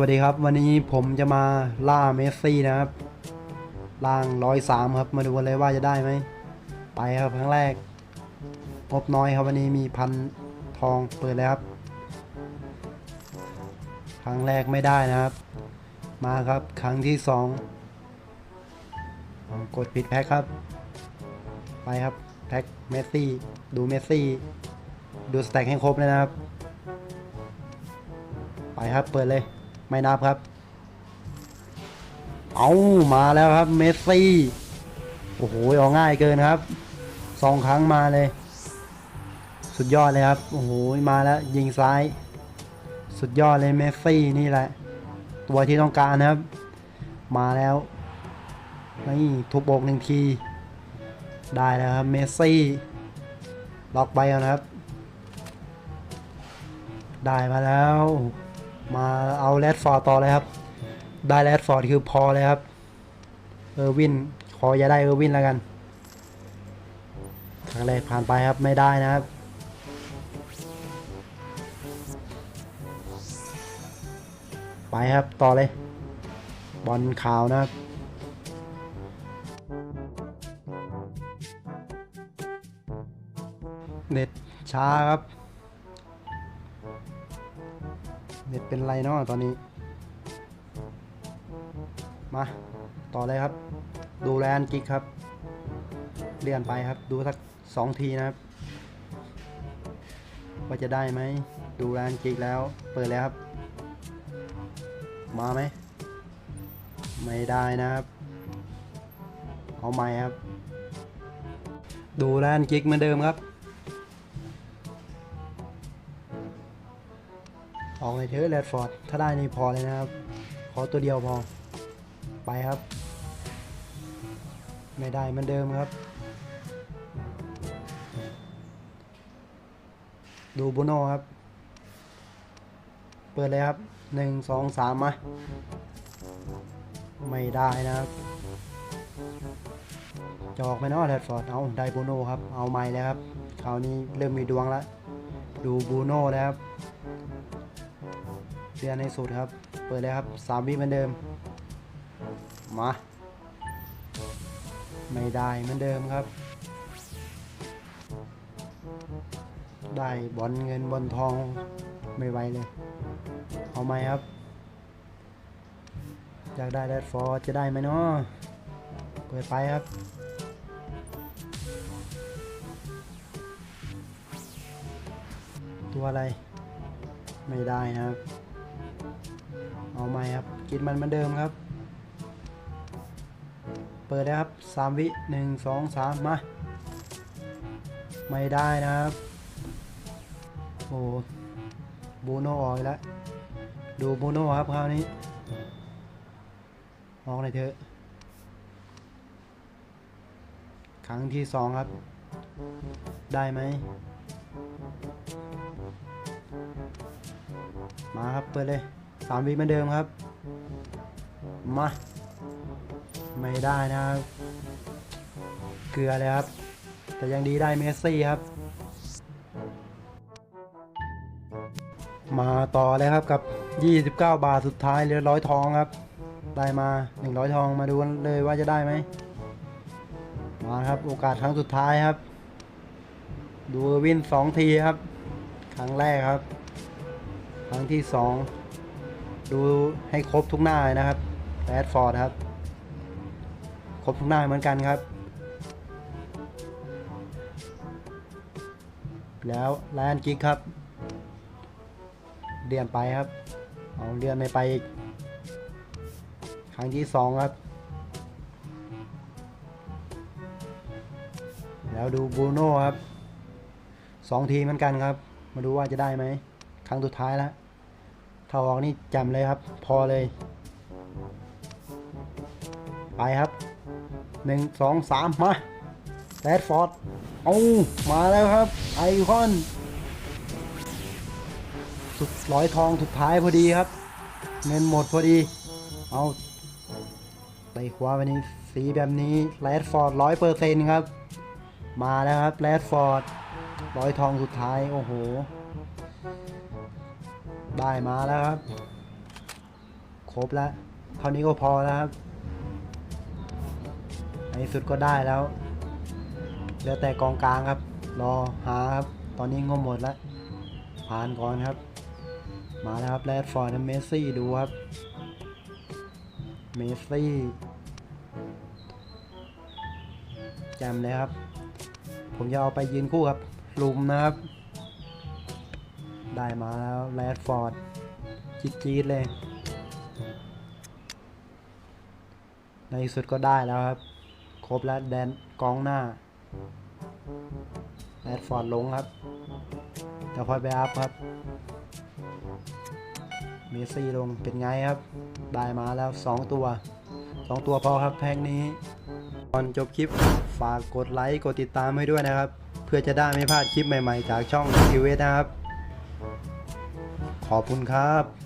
วัสดีครับ วันนี้ผมจะมาล่าเมสซี่นะครับล่างร้อยสามครับ มาดูกันเลยว่าจะได้ไหม ไปครับครั้งแรกงบน้อยครับวันนี้มีพันทองเปิดเลยครับ ครั้งแรกไม่ได้นะครับ มาครับครั้งที่สองกดปิดแพ็คครับ ไปครับแพ็คเมสซี่ดูเมสซี่ดูสแต็กให้ครบเลยนะครับ ไปครับ เปิดเลย ไม่นับครับ เอามาแล้วครับเมสซี่ โอ้โหเอาง่ายเกินครับสองครั้งมาเลย สุดยอดเลยครับ โอ้โหมาแล้วยิงซ้าย สุดยอดเลยเมสซี่นี่แหละ ตัวที่ต้องการนะครับ มาแล้วนี่ทุบอกหนึ่งที ได้แล้วครับเมสซี่ล็อกไปเอานะครับ ได้มาแล้ว มาเอาแรดฟอร์ต่อเลยครับ ได้แรดฟอร์ดคือพอเลยครับ เออร์วิน ขออย่าได้เออร์วินแล้วกันครั้งแรกผ่านไปครับไม่ได้นะครับไปครับ ต่อเลย บอลขาวนะครับ เน็ตช้าครับ เน็ตเป็นไรเนาะตอนนี้ มา ต่อเลยครับ ดูแลนกิกครับ เลื่อนไปครับ ดูสักสองทีนะครับ ว่าจะได้ไหม ดูแลนกิกแล้ว เปิดแล้วครับ มาไหม ไม่ได้นะครับ เอาใหม่ครับ ดูแลนกิกเหมือนเดิมครับ ออกเลยเถอะแรดฟอร์ด ถ้าได้นี่พอเลยนะครับ ขอตัวเดียวพอ ไปครับ ไม่ได้เหมือนเดิมครับ ดูบูโน่ครับ เปิดเลยครับหนึ่งสองสามมา ไม่ได้นะครับจอกไปเนาะแรดฟอร์ด เอาได้บูโน่ครับ เอาไม่แล้วครับ คราวนี้เริ่มมีดวงแล้ว ดูบูโน่แล้วครับ เรียในสุดครับ เปิดเลยครับสามวิเหมือนเดิม มา ไม่ได้เหมือนเดิมครับ ได้บอลเงินบอลทองไม่ไหวเลย เอาไหมครับ อยากได้แรดฟอร์จะได้ไหมเนาะเปิดไปครับตัวอะไร ไม่ได้นะครับ เอาใหม่ครับ กินมันเหมือนเดิมครับ เปิดเลยครับสามวิหนึ่งสองสามมา ไม่ได้นะครับ โอ้บูโนออกแล้วดูบูโนครับคราวนี้ออกเลยเถอะครั้งที่สองครับ ได้ไหม มาครับเปิดเลยสามวิเหมือนเดิมครับ มา ไม่ได้นะครับเกลือเลยครับ แต่ยังดีได้เมสซี่ครับ มาต่อเลยครับกับ 29 บาทสุดท้ายเหลือร้อยทองครับ ได้มา 100 ทองมาดูกันเลยว่าจะได้ไหมมาครับโอกาสครั้งสุดท้ายครับ ดูวินสองทีครับ ครั้งแรกครับ ครั้งที่สองดูให้ครบทุกหน้าเลยนะครับแรดฟอร์ดครับ ครบทุกหน้าเหมือนกันครับ แล้วแลนกิกครับเดียนไปครับ เอาเดียนไม่ไปอีก ครั้งที่สองครับ แล้วดูบูโน่ครับสองทีเหมือนกันครับ มาดูว่าจะได้ไหม ครั้งสุดท้ายแล้วถ้าออกนี่จำเลยครับ พอเลย ไปครับหนึ่งสองสามมาแรดฟอร์ดเอามาแล้วครับ ไอคอน สุดร้อยทองสุดท้ายพอดีครับ เงินหมดพอดี เอาไปคว้าวันนี้สีแบบนี้แรดฟอร์ดร้อยเปอร์เซ็นต์ครับ มาแล้วครับแรดฟอร์ดร้อยทองสุดท้าย โอ้โห ได้มาแล้วครับ ครบแล้วเท่านี้ก็พอแล้วครับในสุดก็ได้แล้วเหลือแต่กองกลางครับ รอหาครับ ตอนนี้งมหมดแล้วผ่านก่อนครับ มาแล้วครับแรดฟอร์ดเมสซี่ดูครับ เมสซี่แจมเลยครับ ผมจะเอาไปยืนคู่ครับลุมนะครับ ได้มาแล้วแรดฟอร์ดจี๊ดเลย ในที่สุดก็ได้แล้วครับ ครบแล้วแดนกองหน้าแรดฟอร์ดลงครับจะค่อยไปอัพครับ เมสซี่ลงเป็นไงครับ ได้มาแล้ว 2 ตัว 2 ตัวพอครับแพ็กนี้ก่อนจบคลิปฝากกดไลค์ กดติดตามให้ด้วยนะครับ เพื่อจะได้ไม่พลาดคลิปใหม่ๆ จากช่องคิวเวนะครับ ขอบคุณครับ